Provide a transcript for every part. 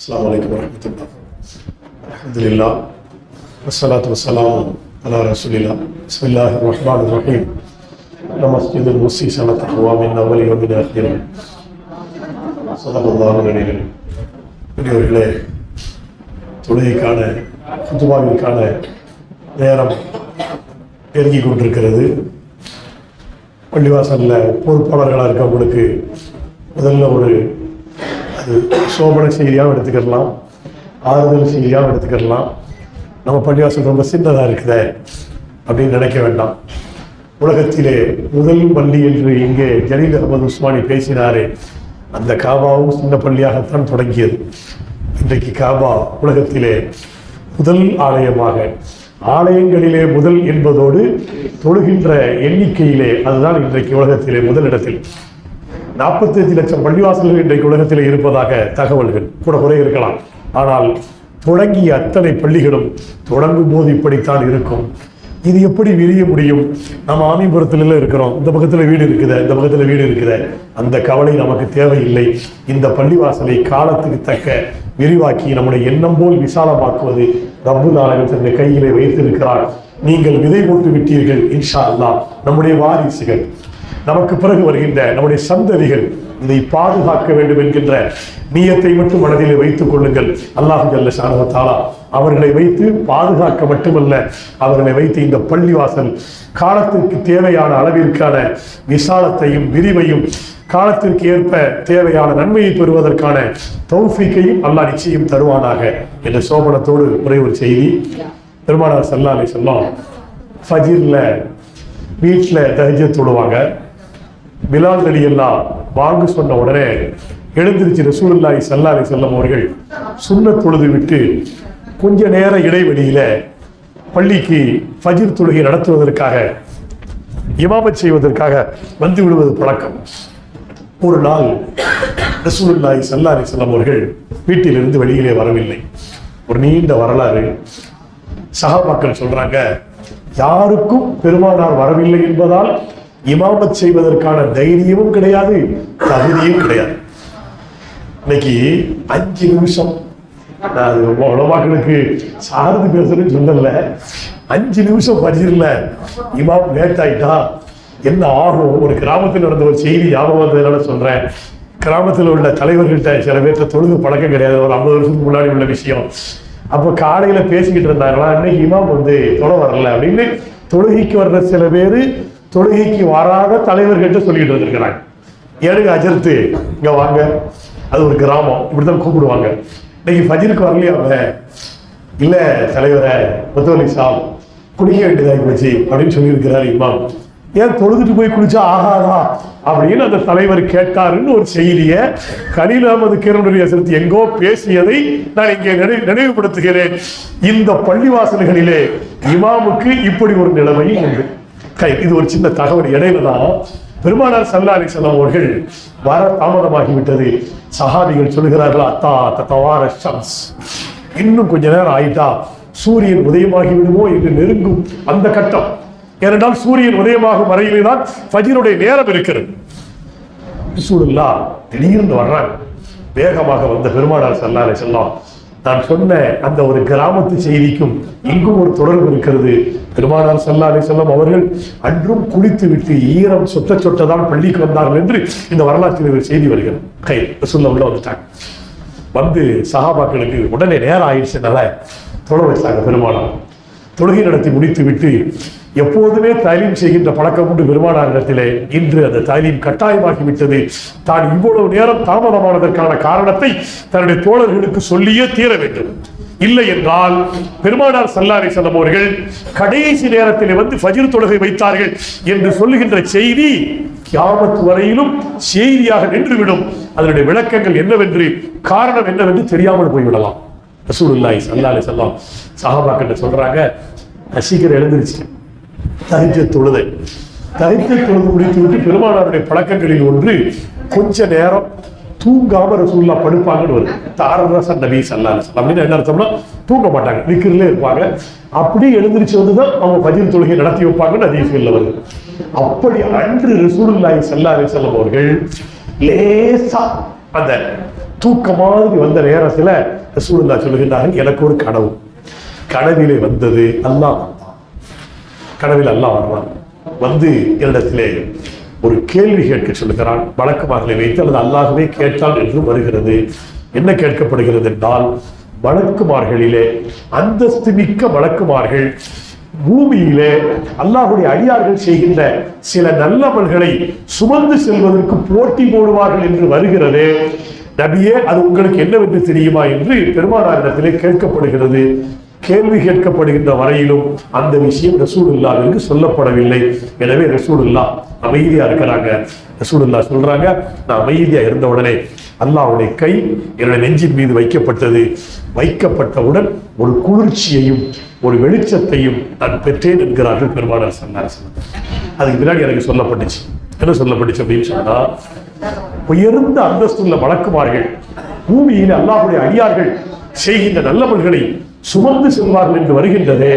السلام عليكم ورحمة الله الحمد لله والصلاة والسلام على رسول الله بسم الله الرحمن الرحيم لمسجد المسيس على تقوى من أول يوم آخر صدق الله العلي பெரியவர்களே தொழுகைக்கான குத்துபாவிற்கான நேரம் நெருங்கி கொண்டிருக்கிறது பள்ளிவாசலில் பொறுப்பாளர்களாக இருக்கவங்களுக்கு முதல்ல ஒரு அது சோபன செய்தியாகவும் எடுத்துக்கிடலாம் ஆறுதல் செய்தியாகவும் எடுத்துக்கிடலாம் நம்ம பள்ளிவாசல் ரொம்ப சின்னதாக இருக்குதே அப்படின்னு நினைக்க வேண்டாம். உலகத்திலே முதல் பள்ளி என்று இங்கே ஜலீல் அகமது உஸ்மானி பேசினாரே அந்த காபாவும் சின்ன பள்ளியாகத்தான் தொடங்கியது. இன்றைக்கு காபா உலகத்திலே முதல் ஆலயமாக ஆலயங்களிலே முதல் என்பதோடு தொழுகின்ற எண்ணிக்கையிலே அதுதான் இன்றைக்கு உலகத்திலே முதலிடத்தில் நாற்பத்தஞ்சு லட்சம் பள்ளிவாசல்கள் இன்றைக்கு உலகத்தில் இருப்பதாக தகவல்கள் கூட குறை இருக்கலாம். ஆனால் தொடங்கிய அத்தனை பள்ளிகளும் தொடங்கும் போது இப்படித்தான் இருக்கும். இது எப்படி விரிய முடியும்? நம்ம ஆமிபுரத்துல இருக்கிறோம். இந்த பக்கத்துல வீடு இருக்குது. இந்த பக்கத்துல வீடு இருக்குத. அந்த கவலை நமக்கு தேவையில்லை. இந்த பள்ளிவாசலை காலத்துக்கு தக்க விரிவாக்கி நம்முடைய எண்ணம் போல் விசாலமாக்குவது ரப்பு ஆலமின் தன்னுடைய கையிலே வைத்திருக்கிறார். நீங்கள் விதை போட்டு விட்டீர்கள் இன்ஷா அல்லா நம்முடைய வாரிசுகள். நமக்கு பிறகு வருகின்ற நம்முடைய சந்ததிகள் இதை பாதுகாக்க வேண்டும் என்கின்ற நீயத்தை மட்டும் மனதிலே வைத்துக் கொள்ளுங்கள். அல்லாஹு ஜல்ல ஷானவத்தாலா அவர்களை வைத்து பாதுகாக்க மட்டுமல்ல அவர்களை வைத்து இந்த பள்ளிவாசல் காலத்திற்கு தேவையான அளவிற்கான விசாலத்தையும் விரிவையும் காலத்திற்கு ஏற்ப தேவையான நன்மையை பெறுவதற்கான தௌஃபிக்கையும் அல்லாஹ் நிச்சயம் தருவானாக என்ற சோபனத்தோடு ஒரே ஒரு செய்தி. பெருமானார் சல்லா அலி சொல்லாம் வீட்டில் தஹஜத் தொழுவாங்க. பிலால் அலி அல்லா வாங்க சொன்ன உடனே எழுந்திருச்சு ரசூலுல்லாஹி ஸல்லல்லாஹு அலைஹி வஸல்லம் அவர்கள் சுண்ண தொழுது விட்டு கொஞ்ச நேர இடைவெளியில பள்ளிக்கு ஃபஜிர் தொழுகை நடத்துவதற்காக இமாமத் செய்வதற்காக வந்து விடுவது பழக்கம். ஒரு நாள் ரசூலுல்லாஹி ஸல்லல்லாஹு அலைஹி வஸல்லம் அவர்கள் வீட்டிலிருந்து வெளியிலே வரவில்லை. ஒரு நீண்ட வரலாறு. சகாபாக்கள் சொல்றாங்க யாருக்கும் பெருமானார் வரவில்லை என்பதால் இமாமத் செய்வதற்கான தைரியமும் கிடையாது தகுதியும் கிடையாது. இன்னைக்கு அஞ்சு நிமிஷம். நான் அது உலமாக்களுக்கு சார்ந்து பேசுறேன்னு சொல்லல. அஞ்சு நிமிஷம் பதிரில்ல இமாம் லேட் ஆயிட்டா என்ன ஆகும்? ஒரு கிராமத்தில் நடந்த ஒரு செய்தி ஞாபகம் வந்ததுனால சொல்றேன். கிராமத்தில் உள்ள தலைவர்கள்ட்ட சில பேர்த்த தொழுகு பழக்கம் கிடையாது. ஒரு ஐம்பது வருஷத்துக்கு முன்னாடி உள்ள விஷயம். அப்போ காலையில பேசிக்கிட்டு இருந்தாங்களா? இன்னைக்கு இமாம் வந்து தொலை வரல அப்படின்னு தொழுகைக்கு வர்ற சில பேர் தொழுகைக்கு வராத தலைவர்கள்ட்ட சொல்லிட்டு வந்திருக்கிறாங்க. ஏழுங்க அஜர்த்து இங்க வாங்க. அது ஒரு கிராமம். இப்படித்தான் கூப்பிடுவாங்க. இன்னைக்கு ஃபஜருக்கு வரலையா அவன் இல்ல தலைவரை முத்தவலி சாப் குடிக்க வேண்டியதாகி போச்சு அப்படின்னு சொல்லியிருக்கிறார் இமாம். ஏன் தொழுதுட்டு போய் குளிச்சா ஆகாதா? அப்படின்னு அந்த தலைவர் கேட்டாருன்னு ஒரு செய்தியை கலீல் அகமது கிரணுடைய செலுத்தி எங்கோ பேசியதை நான் இங்கே நினை- நினைவுபடுத்துகிறேன். இந்த பள்ளிவாசல்களிலே இமாமுக்கு இப்படி ஒரு நிலைமையும் உண்டு. கை. இது ஒரு சின்ன தகவல். இடையில தான் பெருமானார் சல்லா அலிசல்லாம் அவர்கள் வர தாமதமாகிவிட்டது. சஹாபிகள் சொல்கிறார்கள் அத்தா தத்தவார ஷம்ஸ். இன்னும் கொஞ்ச நேரம் ஆயிட்டா சூரியன் உதயமாகி விடுமோ என்று நெருங்கும் அந்த கட்டம். ஏனென்றால் சூரியன் உதயமாகும் வரையிலே தான் ஃபஜ்ருடைய நேரம் இருக்கிறது. ரசூலுல்லா திடீர்னு வர்றாங்க. வேகமாக வந்த பெருமானார் சல்லாரை செல்லாம் நான் சொன்ன அந்த ஒரு கிராமத்து செய்திக்கும் இங்கும் ஒரு தொடர்பு இருக்கிறது. பெருமானார் சல்லாரை செல்லம் அவர்கள் அன்றும் குளித்து விட்டு ஈரம் சொட்ட சொட்டதான் பள்ளிக்கு வந்தார்கள் என்று இந்த வரலாற்றில் செய்தி வருகிறது. கை ரசூல்லா உள்ள வந்துட்டாங்க. வந்து சகாபாக்களுக்கு உடனே நேரம் ஆயிடுச்சுனால தொடர் வச்சாங்க பெருமானார். தொழுகை நடத்தி முடித்து விட்டு எப்போதுமே தாலீம் செய்கின்ற பழக்கம் உண்டு பெருமானாரிடத்திலே. இன்று அந்த தாலீம் கட்டாயமாகிவிட்டது. தான் இவ்வளவு நேரம் தாமதமானதற்கான காரணத்தை தன்னுடைய தோழர்களுக்கு சொல்லியே தீர வேண்டும். இல்லை என்றால் பெருமானார் சல்லாரை செல்லம் அவர்கள் கடைசி நேரத்திலே வந்து ஃபஜிர் தொழுகை வைத்தார்கள் என்று சொல்லுகின்ற செய்தி கியாமத் வரையிலும் செய்தியாக நின்றுவிடும். அதனுடைய விளக்கங்கள் என்னவென்று காரணம் என்னவென்று தெரியாமல் போய்விடலாம். ரசூலுல்லாஹி ஸல்லல்லாஹு அலைஹி வஸல்லம். சஹாபாக்கிட்ட சொல்றாங்க "நான் சீக்கிரம் எழுந்திருச்சு. தஹஜ்ஜத் தொழுதை தஹஜ்ஜத் தொழுது முடித்து விட்டு பெருமானாருடைய பழக்கங்களில் ஒன்று கொஞ்ச நேரம் தூங்காம ரசூல்லா படுப்பாங்கன்னு வருது தாரரச நபி சல்லா அப்படின்னு என்ன அர்த்தம்னா தூங்க மாட்டாங்க நிக்கிறதுல இருப்பாங்க. அப்படியே எழுந்திருச்சு வந்து தான் அவங்க ஃபஜ்ர் தொழுகை நடத்தி வைப்பாங்கன்னு அதிகத்தில் வருது. அப்படி அன்று ரசூலுல்லாஹி சல்லா அலி வஸல்லம் அவர்கள் லேசா அந்த தூக்க மாதிரி வந்த நேரத்தில் ரசூலுல்லா சொல்லுகின்றார்கள் எனக்கு ஒரு கனவு. கனவிலே வந்தது அல்லாஹ். வந்தான் கனவில் அல்லாஹ் வர்றான். வந்து என்னிடத்திலே ஒரு கேள்வி கேட்க சொல்லுகிறான். வழக்குமார்களை வைத்து அல்லது அல்லாகவே கேட்டால் என்று வருகிறது. என்ன கேட்கப்படுகிறது என்றால் வழக்குமார்களிலே அந்தஸ்து மிக்க வழக்குமார்கள் பூமியிலே அல்லாஹுடைய அடியார்கள் செய்கின்ற சில நல்லவர்களை சுமந்து செல்வதற்கு போட்டி போடுவார்கள் என்று வருகிறது. நபியே அது உங்களுக்கு என்னவென்று தெரியுமா என்று பெருமானாரிடத்திலே கேட்கப்படுகிறது. கேள்வி கேட்கப்படுகின்ற வரையிலும் அந்த விஷயம் ரசூலுல்லாவிற்கு சொல்லப்படவில்லை. எனவே ரசூலுல்லா அமைதியா இருக்கிறாங்க. ரசூலுல்லா சொல்றாங்க நான் அமைதியா இருந்த உடனே அல்லாவுடைய கை என்னுடைய நெஞ்சின் மீது வைக்கப்பட்டது. வைக்கப்பட்டவுடன் ஒரு குளிர்ச்சியையும் ஒரு வெளிச்சத்தையும் நான் பெற்றேன் என்கிறார்கள் பெருமானார் சொன்னார் அதுக்கு பின்னாடி எனக்கு சொல்லப்பட்டுச்சு. என்ன சொல்லப்பட்டுச்சு அப்படின்னு சொன்னா உயர்ந்த அந்தஸ்துள்ள வழக்குமார்கள் பூமியில் அல்லாஹுடைய அடியார்கள் செய்கின்ற நல்லவர்களை சுமந்து செல்வார்கள் என்று வருகின்றதே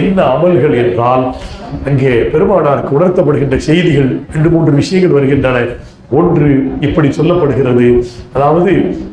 என்ன அமல்கள் என்றால் அங்கே பெருமானாருக்கு உணர்த்தப்படுகின்ற செய்திகள் ரெண்டு மூன்று விஷயங்கள் வருகின்றன. ஒன்று இப்படி சொல்லப்படுகிறது. அதாவது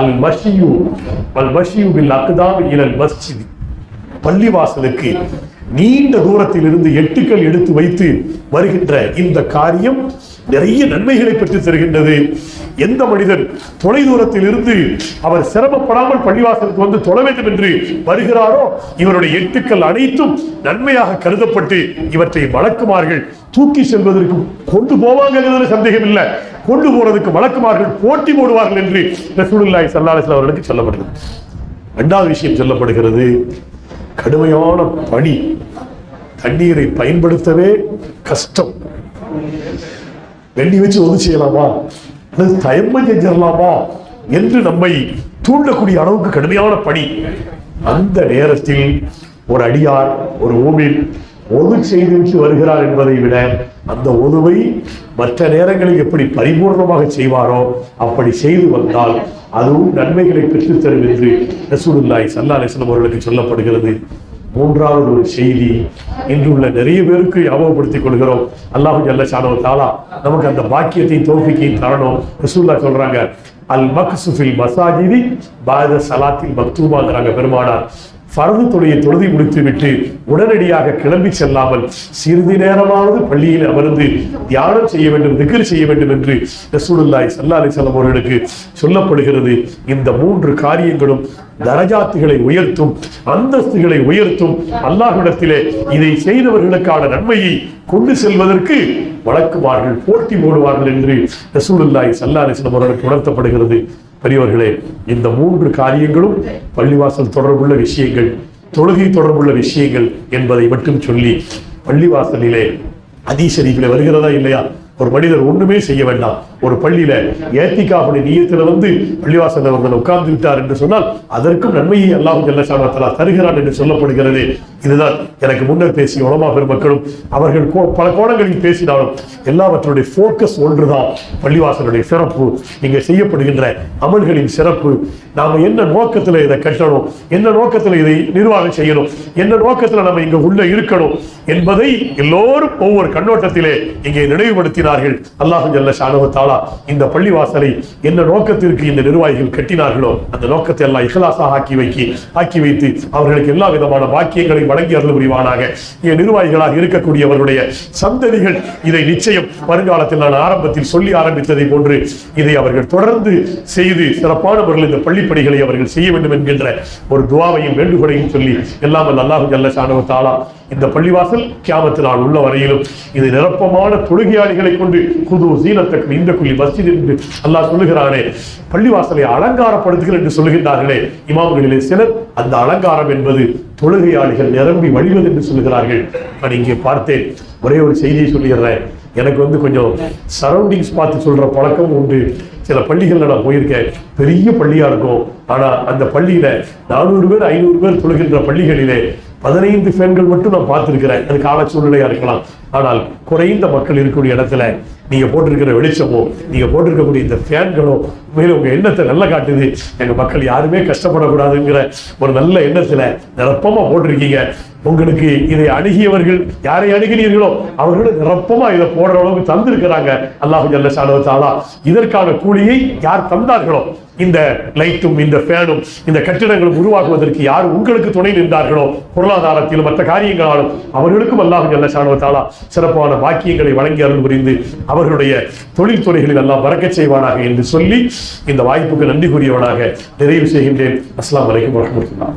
அல் மஷியு அல் மஷியு பில் அக்தாம் இலல் மஸ்ஜித். பள்ளிவாசலுக்கு நீண்ட தூரத்தில் இருந்து எட்டுக்கள் எடுத்து வைத்து வருகின்ற இந்த காரியம் நிறைய நன்மைகளை பெற்று தருகின்றது. எந்த மனிதன் தொலை தூரத்தில் இருந்து அவர் சிரமப்படாமல் பள்ளிவாசலுக்கு வந்து தொழ வேண்டும் என்று வருகிறாரோ இவருடைய எட்டுக்கள் அனைத்தும் நன்மையாக கருதப்பட்டு இவற்றை வழக்குமார்கள் தூக்கி செல்வதற்கு கொண்டு போவாங்கிறது சந்தேகம் இல்லை கொண்டு போறதுக்கு வழக்குமார்கள் போட்டி போடுவார்கள் என்று ரசூலுல்லாஹி ஸல்லல்லாஹு அவர்களுக்கு சொல்லப்படுகிறது. இரண்டாவது விஷயம் சொல்லப்படுகிறது கடுமையான பனி தண்ணீரை பயன்படுத்தவே கஷ்டம். வெள்ளி வச்சு ஒது செய்யலாமா? அல்லது தயம்பம் செஞ்சிடலாமா என்று நம்மை தூண்டக்கூடிய அளவுக்கு கடுமையான பணி. அந்த நேரத்தில் ஒரு அடியார் ஒரு ஊமில் ஒது செய்துவிட்டு வருகிறார் என்பதை விட அந்த ஒதுவை மற்ற நேரங்களில் எப்படி பரிபூர்ணமாக செய்வாரோ அப்படி செய்து வந்தால் அதுவும் நன்மைகளை பெற்றுத்தரும் என்று ரசூலுல்லாய் சல்லா அலிஸ்லம் அவர்களுக்கு சொல்லப்படுகிறது. மூன்றாவது ஒரு செய்தி இன்றுள்ள நிறைய பேருக்கு ஞாபகப்படுத்திக் கொள்கிறோம். அல்லாஹு ஜல்ல ஷானோ தாலா நமக்கு அந்த பாக்கியத்தை தோஃபிக்கையும் தரணும். ரசூல்லா சொல்றாங்க அல் மக்சுஃபில் மசாஜிதி பாரத சலாத்தில் மக்தூமாங்கிறாங்க பெருமானார். ஃபரது தொழிலை தொழுதி முடித்து விட்டு உடனடியாக கிளம்பி செல்லாமல் சிறிது நேரமாவது பள்ளியில் அமர்ந்து தியானம் செய்ய வேண்டும் திக்ர் செய்ய வேண்டும் என்று ரசூலுல்லாய் சல்லா அலைஹி அவர்களுக்கு சொல்லப்படுகிறது. இந்த மூன்று காரியங்களும் தரஜாத்துகளை உயர்த்தும் அந்தஸ்துகளை உயர்த்தும் அல்லாஹ்விடத்திலே இதை செய்தவர்களுக்கான நன்மையை கொண்டு செல்வதற்கு வழக்குவார்கள் போட்டி போடுவார்கள் என்று ரசூலுல்லாய் ஸல்லல்லாஹு அவர்களுக்கு உணர்த்தப்படுகிறது. பெரியவர்களே இந்த மூன்று காரியங்களும் பள்ளிவாசல் தொடர்புள்ள விஷயங்கள் தொழுகை தொடர்புள்ள விஷயங்கள் என்பதை மட்டும் சொல்லி பள்ளிவாசலிலே அதீசரிப்பில் வருகிறதா இல்லையா? ஒரு மனிதர் ஒண்ணுமே செய்ய வேண்டாம். ஒரு பள்ளியில ஏத்திக்காவுடைய நீயத்தில் வந்து பள்ளிவாசல் அவர்கள் உட்கார்ந்து விட்டார் என்று சொன்னால் அதற்கும் நன்மையை அல்லாஹ் ஜல்லசானத்தலா தருகிறான் என்று சொல்லப்படுகிறது. இதுதான் எனக்கு முன்னர் பேசிய உலமா பெருமக்களும் அவர்கள் கோ- பல கோணங்களில் பேசினாலும் எல்லாவற்றுடைய ஃபோக்கஸ் ஒன்றுதான் பள்ளிவாசலுடைய சிறப்பு. இங்கே செய்யப்படுகின்ற அமல்களின் சிறப்பு. நாம என்ன நோக்கத்துல இதை கட்டணும் என்ன நோக்கத்துல இதை நிர்வாகம் செய்யணும் என்ன நோக்கத்துல நம்ம இங்க உள்ள இருக்கணும் என்பதை எல்லோரும் ஒவ்வொரு கண்ணோட்டத்திலே இங்கே நினைவுபடுத்தினார்கள். அல்லாஹு ஜல்ல சாணவத்தால் தாலா இந்த பள்ளிவாசலை என்ன நோக்கத்திற்கு இந்த நிர்வாகிகள் கட்டினார்களோ அந்த நோக்கத்தை எல்லாம் இஹ்லாஸாக ஆக்கி வைக்கி ஆக்கி வைத்து அவர்களுக்கு எல்லா விதமான பாக்கியங்களை வழங்கி அருள் புரிவானாக. இங்கே நிர்வாகிகளாக இருக்கக்கூடியவர்களுடைய சந்ததிகள் இதை நிச்சயம் வருங்காலத்தில் நான் ஆரம்பத்தில் சொல்லி ஆரம்பித்ததை போன்று இதை அவர்கள் தொடர்ந்து செய்து சிறப்பானவர்கள் இந்த பள்ளிப்பணிகளை அவர்கள் செய்ய வேண்டும் என்கின்ற ஒரு துவாவையும் வேண்டுகோளையும் சொல்லி எல்லாம் வல்ல அல்லாஹு ஜல்ல ஷானஹு தாலா இந்த பள்ளிவாசல் கியாமத்தினால் உள்ள வரையிலும் இது நிரப்பமான தொழுகையாளிகளை கொண்டு குது சீனத்தக்கு இந்த குழி மஸ்ஜித் என்று அல்லாஹ் சொல்லுகிறானே பள்ளிவாசலை அலங்காரப்படுத்துகிறேன் என்று சொல்லுகின்றார்களே. இமாம்களிலே சிலர் அந்த அலங்காரம் என்பது தொழுகையாளிகள் நிரம்பி வழிவது என்று சொல்லுகிறார்கள். நான் இங்கே பார்த்தேன். ஒரே ஒரு செய்தியை சொல்லிடுறேன். எனக்கு வந்து கொஞ்சம் சரௌண்டிங்ஸ் பார்த்து சொல்ற பழக்கம் உண்டு. சில பள்ளிகளில் நான் போயிருக்கேன். பெரிய பள்ளியாக இருக்கும். ஆனால் அந்த பள்ளியில் நானூறு பேர் ஐநூறு பேர் தொழுகின்ற பள்ளிகளிலே பதினைந்து ஃபேன்கள் மட்டும் நான் பார்த்துருக்கிறேன். அது கால சூழ்நிலையாக இருக்கலாம். ஆனால் குறைந்த மக்கள் இருக்கக்கூடிய இடத்துல நீங்க போட்டிருக்கிற வெளிச்சமோ நீங்க போட்டிருக்கக்கூடிய இந்த ஃபேன்களோ உண்மையில உங்க எண்ணத்தை நல்லா காட்டுது. எங்க மக்கள் யாருமே கஷ்டப்படக்கூடாதுங்கிற ஒரு நல்ல எண்ணத்துல நிரப்பமா போட்டிருக்கீங்க. உங்களுக்கு இதை அணுகியவர்கள் யாரை அணுகினீர்களோ அவர்களும் நிரப்பமா இதை போடுற அளவுக்கு தந்திருக்கிறாங்க. அல்லாஹு ஜல்ல சாணவத்தாலா இதற்கான கூலியை யார் தந்தார்களோ இந்த லைட்டும் இந்த ஃபேனும் இந்த கட்டிடங்களும் உருவாக்குவதற்கு யார் உங்களுக்கு துணை நின்றார்களோ பொருளாதாரத்திலும் மற்ற காரியங்களாலும் அவர்களுக்கும் அல்லாஹு ஜல்ல சாணவத்தாலா சிறப்பான வாக்கியங்களை வழங்கி அருள் புரிந்து அவர்களுடைய தொழில்துறைகளில் எல்லாம் வரக்கச் செய்வானாக என்று சொல்லி இந்த வாய்ப்புக்கு நன்றி கூறியவனாக நிறைவு செய்கின்றேன். அஸ்லாம் அலைக்கும் வரஹ்மத்துல்லாஹ்.